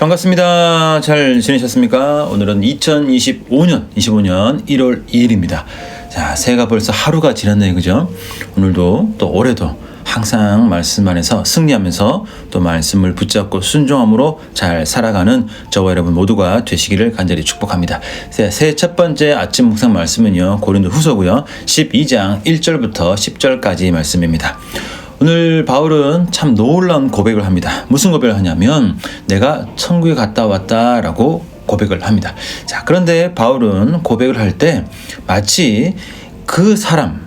반갑습니다. 잘 지내셨습니까? 오늘은 2025년, 25년 1월 2일입니다. 자, 새해가 벌써 하루가 지났네요. 그죠? 오늘도 또 올해도 항상 말씀 안에서 승리하면서 또 말씀을 붙잡고 순종함으로 잘 살아가는 저와 여러분 모두가 되시기를 간절히 축복합니다. 새해 첫 번째 아침 묵상 말씀은요. 고린도 후서고요. 12장 1절부터 10절까지 말씀입니다. 오늘 바울은 참 놀라운 고백을 합니다. 무슨 고백을 하냐면 내가 천국에 갔다 왔다라고 고백을 합니다. 자, 그런데 바울은 고백을 할 때 마치 그 사람,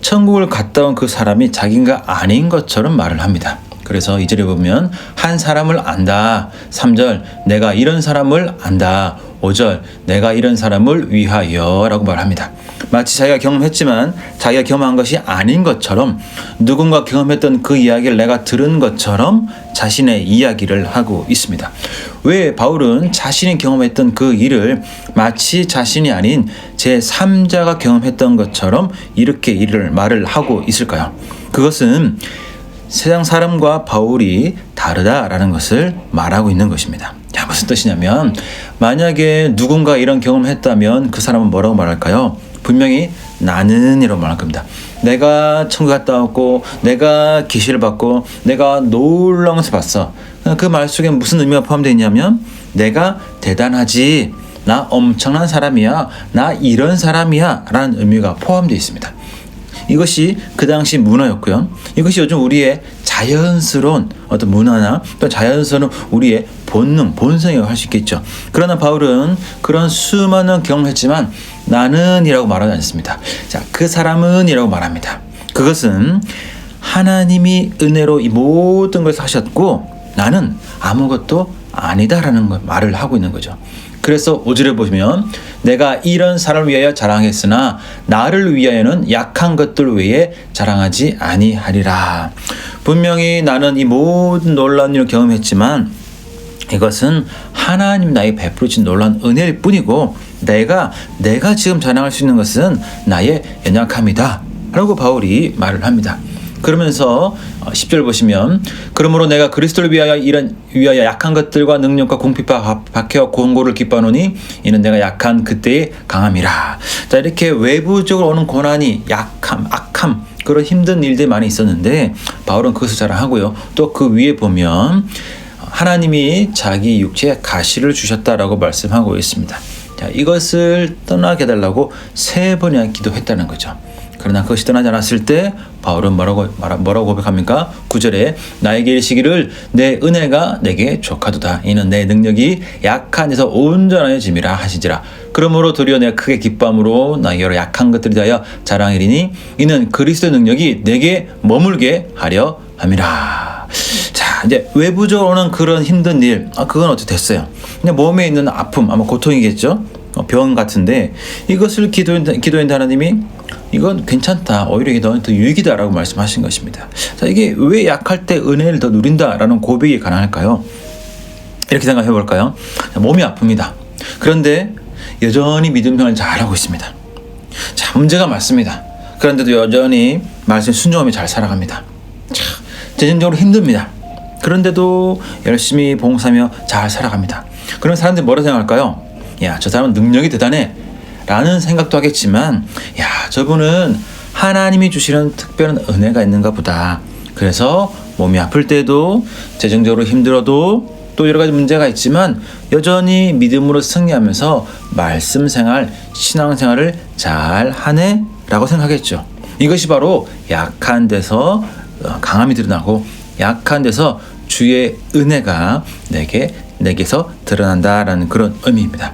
천국을 갔다 온 그 사람이 자기가 아닌 것처럼 말을 합니다. 그래서 2절에 보면 한 사람을 안다. 3절 내가 이런 사람을 안다. 5절 내가 이런 사람을 위하여라고 말합니다. 마치 자기가 경험했지만 자기가 경험한 것이 아닌 것처럼 누군가 경험했던 그 이야기를 내가 들은 것처럼 자신의 이야기를 하고 있습니다. 왜 바울은 자신이 경험했던 그 일을 마치 자신이 아닌 제3자가 경험했던 것처럼 이렇게 일을 말을 하고 있을까요? 그것은 세상 사람과 바울이 다르다라는 것을 말하고 있는 것입니다. 야, 무슨 뜻이냐면, 만약에 누군가 이런 경험을 했다면 그 사람은 뭐라고 말할까요? 분명히 나는 이라고 말할 겁니다. 내가 천국 갔다 왔고, 내가 계시를 받고, 내가 것을 봤어. 그 말 속에 무슨 의미가 포함되어 있냐면, 내가 대단하지, 나 엄청난 사람이야, 나 이런 사람이야, 라는 의미가 포함되어 있습니다. 이것이 그 당시 문화였고요. 이것이 요즘 우리의 자연스러운 어떤 문화나 또 자연스러운 우리의 본능, 본성이라고 할 수 있겠죠. 그러나 바울은 그런 수많은 경험을 했지만 나는이라고 말하지 않습니다. 자, 그 사람은이라고 말합니다. 그것은 하나님이 은혜로 이 모든 것을 하셨고 나는 아무것도 아니다라는 걸 말을 하고 있는 거죠. 그래서 5절에 보시면 내가 이런 사람을 위하여 자랑했으나 나를 위하여는 약한 것들 외에 자랑하지 아니하리라. 분명히 나는 이 모든 놀라운 일을 경험했지만 이것은 하나님 나에게 베풀어진 놀라운 은혜일 뿐이고 내가 내가 지금 자랑할 수 있는 것은 나의 연약함이다. 라고 바울이 말을 합니다. 그러면서 10절 어, 보시면 그러므로 내가 그리스도를 위하여 이런 위하여 약한 것들과 능력과 궁핍과 박해와 공고를 기뻐하노니 이는 내가 약한 그때의 강함이라. 자 이렇게 외부적으로 오는 고난이 약함, 악함 그런 힘든 일들이 많이 있었는데 바울은 그것을 자랑하고요. 또 그 위에 보면 하나님이 자기 육체에 가시를 주셨다라고 말씀하고 있습니다. 자, 이것을 떠나게 해달라고 세 번이나 기도했다는 거죠. 그러나 그것이 떠나지 않았을 때 바울은 뭐라고 뭐라고 고백합니까? 9절에 나에게 이르시기를 내 은혜가 내게 족하도다. 이는 내 능력이 약한 데서 온전하여짐이라 하시지라. 그러므로 도리어 내가 크게 기뻐함으로 나의 여러 약한 것들이 대하여 자랑하리니 이는 그리스도의 능력이 내게 머물게 하려 함이라. 자, 이제 외부적으로 오는 그런 힘든 일, 아, 그건 어떻게 됐어요? 그냥 몸에 있는 아픔, 아마 고통이겠죠? 어, 병 같은데 이것을 기도했, 기도했 하나님이 이건 괜찮다. 오히려 이게 너한테 유익이다라고 말씀하신 것입니다. 자, 이게 왜 약할 때 은혜를 더 누린다라는 고백이 가능할까요? 이렇게 생각해 볼까요? 몸이 아픕니다. 그런데 여전히 믿음 생활을 잘하고 있습니다. 자, 문제가 많습니다. 그런데도 여전히 말씀 순종하며 잘 살아갑니다. 자, 재정적으로 힘듭니다. 그런데도 열심히 봉사하며 잘 살아갑니다. 그런 사람들이 뭐라 생각할까요? 야, 저 사람은 능력이 대단해. 라는 생각도 하겠지만, 야, 저분은 하나님이 주시는 특별한 은혜가 있는가 보다. 그래서 몸이 아플 때도 재정적으로 힘들어도 또 여러 가지 문제가 있지만 여전히 믿음으로 승리하면서 말씀 생활, 신앙 생활을 잘 하네? 라고 생각했죠. 이것이 바로 약한 데서 어, 강함이 드러나고 약한 데서 주의 은혜가 내게 내게서 드러난다라는 그런 의미입니다.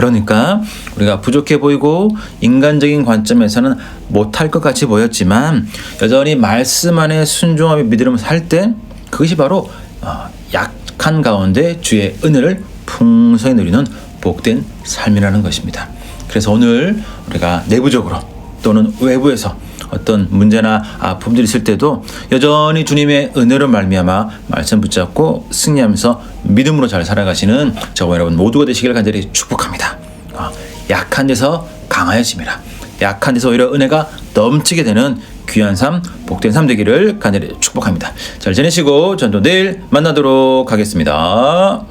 그러니까 우리가 부족해 보이고 인간적인 관점에서는 못할 것 같이 보였지만 여전히 말씀 안에 순종하며 믿음을 살 때 그것이 바로 어, 약한 가운데 주의 은혜를 풍성히 누리는 복된 삶이라는 것입니다. 그래서 오늘 우리가 내부적으로 또는 외부에서 어떤 문제나 아픔들이 있을 때도 여전히 주님의 은혜로 말미암아 말씀 붙잡고 승리하면서 믿음으로 잘 살아가시는 저와 여러분 모두가 되시기를 간절히 축복합니다. 어, 약한 데서 강하여짐이라 약한 데서 오히려 은혜가 넘치게 되는 귀한 삶, 복된 삶 되기를 간절히 축복합니다. 잘 지내시고 전도 내일 만나도록 하겠습니다.